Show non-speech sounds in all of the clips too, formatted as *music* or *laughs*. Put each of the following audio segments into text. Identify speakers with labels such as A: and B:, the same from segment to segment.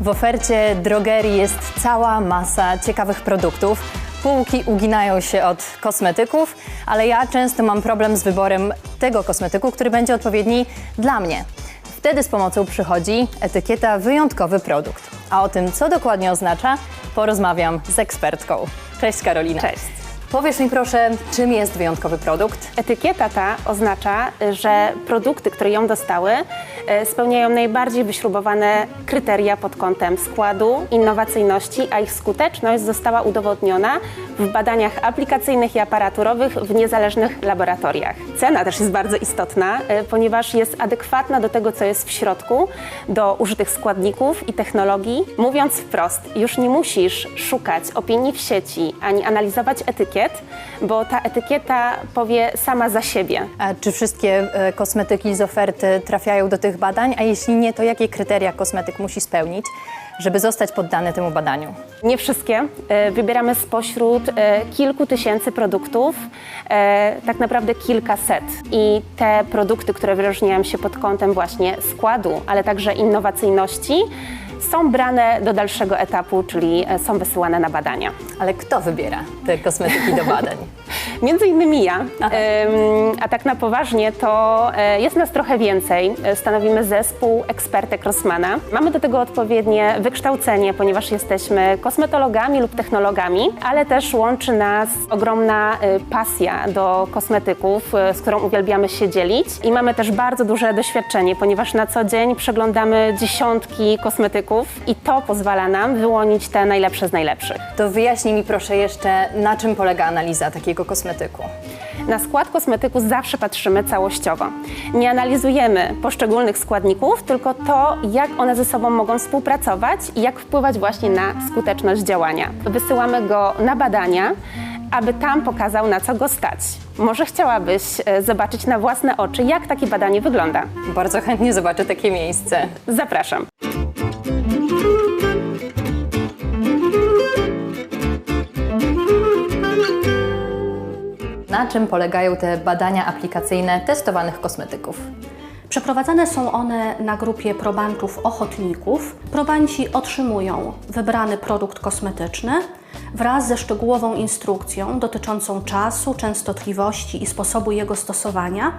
A: W ofercie drogerii jest cała masa ciekawych produktów. Półki uginają się od kosmetyków, ale ja często mam problem z wyborem tego kosmetyku, który będzie odpowiedni dla mnie. Wtedy z pomocą przychodzi etykieta wyjątkowy produkt. A o tym, co dokładnie oznacza, porozmawiam z ekspertką. Cześć Karolina.
B: Cześć.
A: Powiesz mi proszę, czym jest wyjątkowy produkt?
B: Etykieta ta oznacza, że produkty, które ją dostały, e, spełniają najbardziej wyśrubowane kryteria pod kątem składu, innowacyjności, a ich skuteczność została udowodniona w badaniach aplikacyjnych i aparaturowych w niezależnych laboratoriach. Cena też jest bardzo istotna, e, ponieważ jest adekwatna do tego, co jest w środku, do użytych składników i technologii. Mówiąc wprost, już nie musisz szukać opinii w sieci ani analizować etykiet, bo ta etykieta powie sama za siebie.
A: A czy wszystkie e, kosmetyki z oferty trafiają do tych badań? A jeśli nie, to jakie kryteria kosmetyk musi spełnić, żeby zostać poddany temu badaniu?
B: Nie wszystkie. E, Wybieramy spośród e, kilku tysięcy produktów, e, tak naprawdę kilkaset. I te produkty, które wyróżniają się pod kątem właśnie składu, ale także innowacyjności, są brane do dalszego etapu, czyli e, są wysyłane na badania.
A: Ale kto wybiera te kosmetyki do badań? *laughs*
B: Między innymi ja, a tak na poważnie to e, jest nas trochę więcej. E, Stanowimy zespół ekspertek Rossmana. Mamy do tego odpowiednie wykształcenie, ponieważ jesteśmy kosmetologami lub technologami, ale też łączy nas ogromna pasja do kosmetyków, z którą uwielbiamy się dzielić. I mamy też bardzo duże doświadczenie, ponieważ na co dzień przeglądamy dziesiątki kosmetyków i to pozwala nam wyłonić te najlepsze z najlepszych.
A: To wyjaśnij mi proszę jeszcze, na czym polega analiza takiego kosmetyku.
B: Na skład kosmetyku zawsze patrzymy całościowo. Nie analizujemy poszczególnych składników, tylko to, jak one ze sobą mogą współpracować i jak wpływać właśnie na skuteczność działania. Wysyłamy go na badania, aby tam pokazał, na co go stać. Może chciałabyś e, zobaczyć na własne oczy, jak takie badanie wygląda.
A: Bardzo chętnie zobaczę takie miejsce.
B: Zapraszam.
A: Na czym polegają te badania aplikacyjne testowanych kosmetyków?
C: Przeprowadzane są one na grupie probantów ochotników. Probanci otrzymują wybrany produkt kosmetyczny wraz ze szczegółową instrukcją dotyczącą czasu, częstotliwości i sposobu jego stosowania.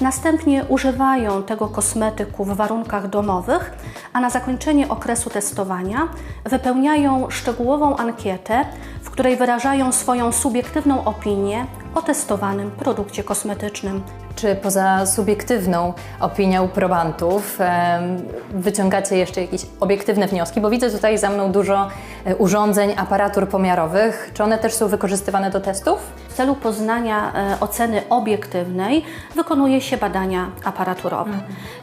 C: Następnie używają tego kosmetyku w warunkach domowych, a na zakończenie okresu testowania wypełniają szczegółową ankietę, w której wyrażają swoją subiektywną opinię o testowanym produkcie kosmetycznym.
A: Czy poza subiektywną opinią probantów wyciągacie jeszcze jakieś obiektywne wnioski? Bo widzę tutaj za mną dużo e, urządzeń, aparatur pomiarowych. Czy one też są wykorzystywane do testów?
C: Celu poznania e, oceny obiektywnej wykonuje się badania aparaturowe.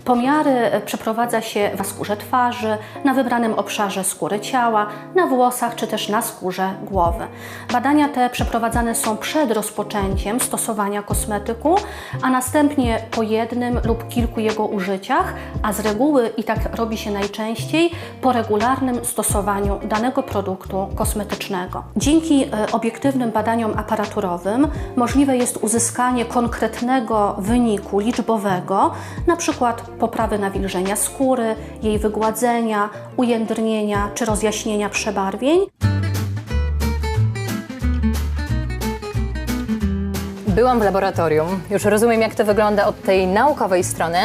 C: Pomiary e, przeprowadza się na skórze twarzy, na wybranym obszarze skóry ciała, na włosach czy też na skórze głowy. Badania te przeprowadzane są przed rozpoczęciem stosowania kosmetyku, a następnie po jednym lub kilku jego użyciach, a z reguły i tak robi się najczęściej po regularnym stosowaniu danego produktu kosmetycznego. Dzięki e, obiektywnym badaniom aparaturowym możliwe jest uzyskanie konkretnego wyniku liczbowego, przykład poprawy nawilżenia skóry, jej wygładzenia, ujędrnienia czy rozjaśnienia przebarwień.
A: Byłam w laboratorium, już rozumiem, jak to wygląda od tej naukowej strony.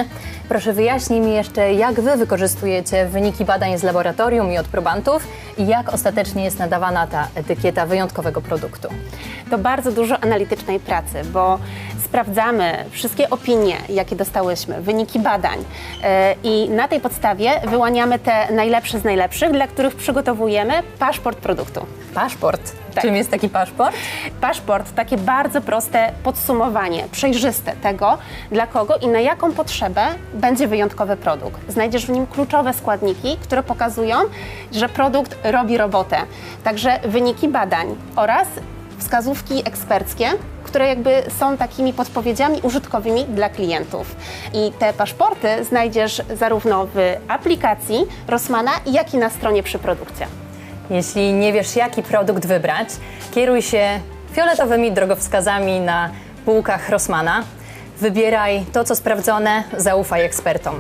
A: Proszę wyjaśnij mi jeszcze, jak Wy wykorzystujecie wyniki badań z laboratorium i od probantów i jak ostatecznie jest nadawana ta etykieta wyjątkowego produktu.
B: To bardzo dużo analitycznej pracy, bo sprawdzamy wszystkie opinie, jakie dostałyśmy, wyniki badań e, i na tej podstawie wyłaniamy te najlepsze z najlepszych, dla których przygotowujemy paszport produktu.
A: Paszport.
B: Tak.
A: Czym jest taki paszport?
B: Paszport, takie bardzo proste podsumowanie, przejrzyste tego, dla kogo i na jaką potrzebę będzie wyjątkowy produkt. Znajdziesz w nim kluczowe składniki, które pokazują, że produkt robi robotę. Także wyniki badań oraz wskazówki eksperckie, które jakby są takimi podpowiedziami użytkowymi dla klientów. I te paszporty znajdziesz zarówno w aplikacji Rossmana, jak i na stronie przy produkcie.
A: Jeśli nie wiesz, jaki produkt wybrać, kieruj się fioletowymi drogowskazami na półkach Rossmana. Wybieraj to, co sprawdzone, zaufaj ekspertom.